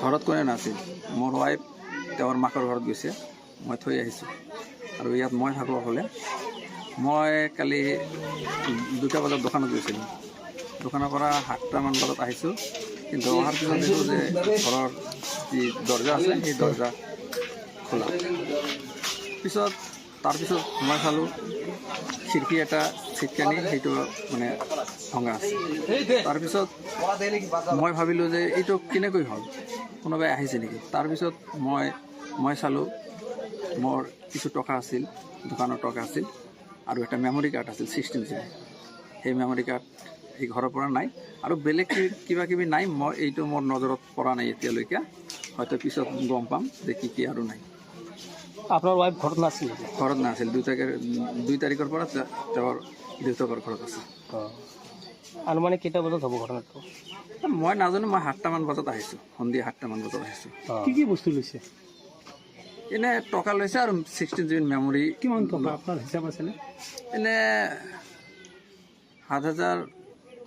ঘৰত কোনে নাছিল? মোৰ ৱাইফ তেওঁৰ মাকৰ ঘৰত গৈছে। মই থৈ আহিছোঁ। আৰু ইয়াত মই থাকোঁ অকলে। মই কালি দুটা বজাত দোকানত গৈছিলোঁ। দোকানৰ পৰা সাতটামান বজাত আহিছোঁ। কিন্তু অহাৰ পিছত দেখোঁ যে ঘৰৰ যি দৰ্জা আছে, সেই দৰ্জা খোলা। পিছত তাৰপিছত মই চালোঁ। খিৰিকী এটা চিটকানি সেইটো মানে ভঙা আছে। তাৰপিছত মই ভাবিলোঁ যে এইটো কেনেকৈ হ'ল? কোনোবাই আহিছে নেকি? তাৰপিছত মই মই চালোঁ মোৰ কিছু টকা আছিল দোকানৰ টকা আছিল আৰু এটা মেমৰি কাৰ্ড আছিল ছিক্সটিন জি সেই মেমৰি কাৰ্ড সেই ঘৰৰ পৰা নাই আৰু বেলেগ কিবা কিবি নাই মই এইটো মোৰ নজৰত পৰা নাই এতিয়ালৈকে। হয়তো পিছত গম পাম যে কি কি আৰু নাই। আপোনাৰ ৱাইফ ঘৰত নাছিল ঘৰত নাছিল দুই তাৰিখে দুই তাৰিখৰ পৰা তেওঁৰ দেউতাকৰ ঘৰত আছে। অঁ। আনুমানিক কেইটা বজাত হ'ব ঘটনাটো? মই নাজানো মই সাতটামান বজাত আহিছোঁ সন্ধিয়া সাতটামান বজাত আহিছোঁ। কি কি বস্তু লৈছে? এনে টকা লৈছে আৰু ছিক্সটিন জি বি মেমৰি কিমান টকা আপোনাৰ হিচাপ আছেনে? এনে সাত হাজাৰ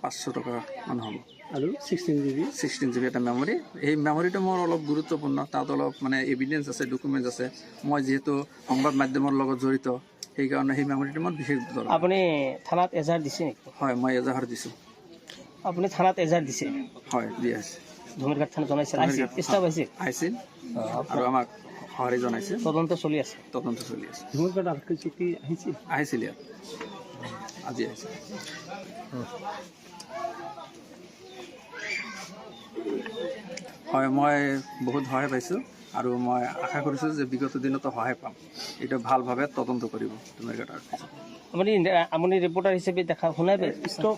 পাঁচশো টকা মান হ'ব। আৰু sixteen G B sixteen G B এটা মেমৰি এই মেমৰিটো মোৰ অলপ গুৰুত্বপূৰ্ণ তাত অলপ মানে এভিডেঞ্চ আছে ডকুমেণ্টছ আছে। মই যিহেতু সংবাদ মাধ্যমৰ লগত জড়িত সেইকাৰণে সেই মেমৰিটো মোৰ বিশেষ আপুনি থানাত এজাহাৰ দিছে নেকি? হয় মই এজাহাৰ দিছোঁ। আপুনি থানাত এজাহাৰ দিছে? হয় দি আছে। ধুমিৰঘাট থানাত জনাইছিল আহিছিল ষ্টাফ আহিছিল আহিছিল আৰু আমাক সঁহাৰি জনাইছে। তদন্ত চলি আছে? তদন্ত চলি আছে। ধুমিৰঘাট আৰক্ষী চকী আহিছিল আহিছিল ইয়াত। আজি আহিছিল হয় মই বহুত সহায় পাইছোঁ। আৰু মই আশা কৰিছোঁ যে বিগত দিনতো সহায় পাম। এইটো ভালভাৱে তদন্ত কৰিব। তুমি আপুনি আপুনি ৰিপৰ্টাৰ হিচাপে দেখা ষ্টক